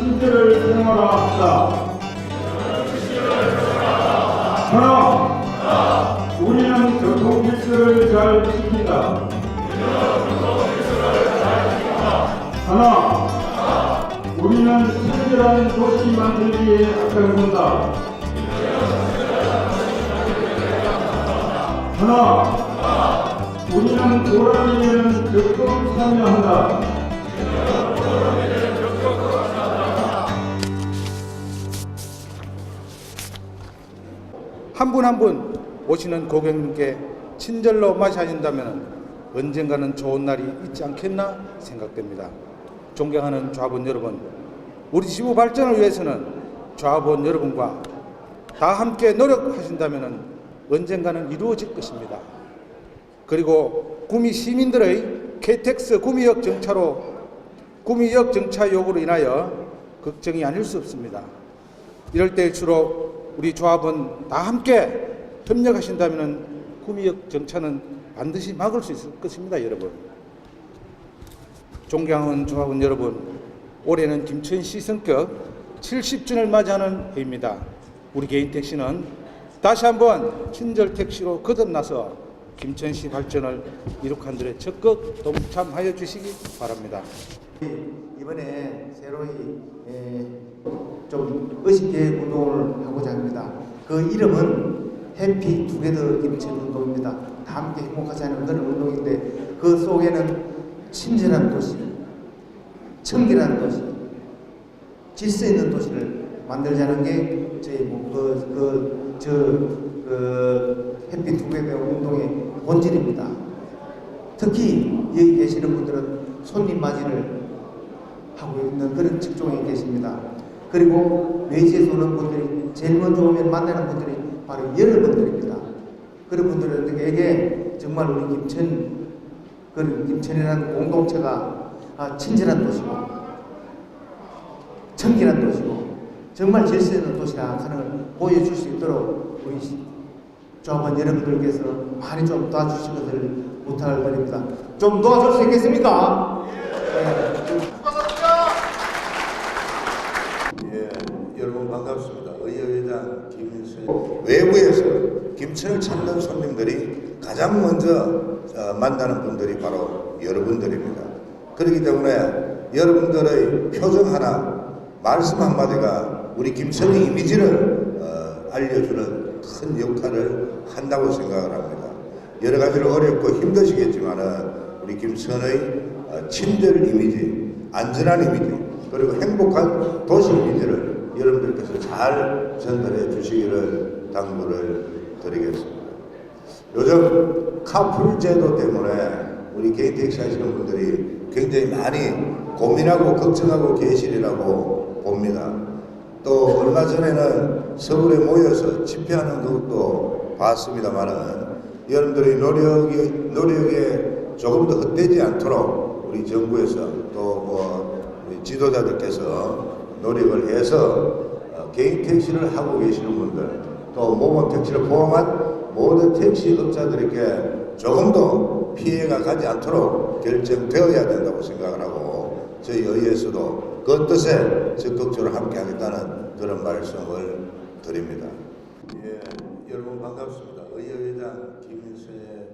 친절을 수행하라 합시다. 하나, 우리는 교통 질서를 잘 지킨다. 하나, 우리는 친절한 도시 만들기에 앞장선다. 하나, 우리는 도라미에는 적극 참여한다. 한분 한 분 오시는 고객님께 친절로 맞이하신다면 언젠가는 좋은 날이 있지 않겠나 생각됩니다. 존경하는 좌본 여러분, 우리 지부 발전을 위해서는 좌본 여러분과 다 함께 노력하신다면 언젠가는 이루어질 것입니다. 그리고 구미 시민들의 KTX 구미역 정차로 구미역 정차 요구로 인하여 걱정이 아닐 수 없습니다. 이럴 때일수록 우리 조합은 다 함께 협력하신다면 구미역 정차는 반드시 막을 수 있을 것입니다, 여러분. 존경하는 조합원 여러분, 올해는 김천 시 성격 70주년을 맞이하는 해입니다. 우리 개인 택시는 다시 한번 친절 택시로 거듭나서 김천시 발전을 이룩한 들에 적극 동참하여 주시기 바랍니다. 이번에 새로이 에, 좀 의식계획 운동을 하고자 합니다. 그 이름은 해피 투게더 김천 운동입니다. 다 함께 행복하자는 그런 운동인데 그 속에는 친절한 도시, 청결한 도시, 질서 있는 도시를 만들자는 게 저희 뭐 그그저 그 해피 투게더 운동의 본질입니다. 특히 여기 계시는 분들은 손님 맞이를 하고 있는 그런 직종에 계십니다. 그리고 외지에서 오는 분들이 제일 먼저 오면 만나는 분들이 바로 여러분들입니다. 그런 분들에게 정말 우리 김천, 그 김천이라는 공동체가 아, 친절한 도시고, 청결한 도시고, 정말 질서 있는 도시라 하는 걸 보여줄 수 있도록 우리 조합원 여러분들께서 많이 좀 도와주실 것을 부탁을 드립니다. 좀 도와줄 수 있겠습니까? 네. 예, 여러분 반갑습니다. 의회회장 김인수. 외부에서 김천을 찾는 손님들이 가장 먼저 어, 만나는 분들이 바로 여러분들입니다. 그렇기 때문에 여러분들의 표정 하나, 말씀 한마디가 우리 김천의 이미지를 어, 알려주는 큰 역할을 한다고 생각을 합니다. 여러 가지로 어렵고 힘드시겠지만은 우리 김천의 어, 친절 이미지, 안전한 이미지, 그리고 행복한 도시 이미지를 여러분들께서 잘 전달해 주시기를 당부를 드리겠습니다. 요즘 카풀 제도 때문에 우리 개인 택시 하시는 분들이 굉장히 많이 고민하고 걱정하고 계시리라고 봅니다. 또 얼마 전에는 서울에 모여서 집회하는 것도 봤습니다만은 여러분들의 노력이, 노력에 조금 더 헛되지 않도록 우리 정부에서 또뭐 지도자들께서 노력을 해서 어, 개인 택시를 하고 계시는 분들 또 모범 택시를 포함한 모든 택시 업자들에게 조금 더 피해가 가지 않도록 결정되어야 된다고 생각을 하고 저희 의회에서도 그 뜻에 적극적으로 함께 하겠다는 그런 말씀을 드립니다. 예, 여러분 반갑습니다. 의회의장 김인수의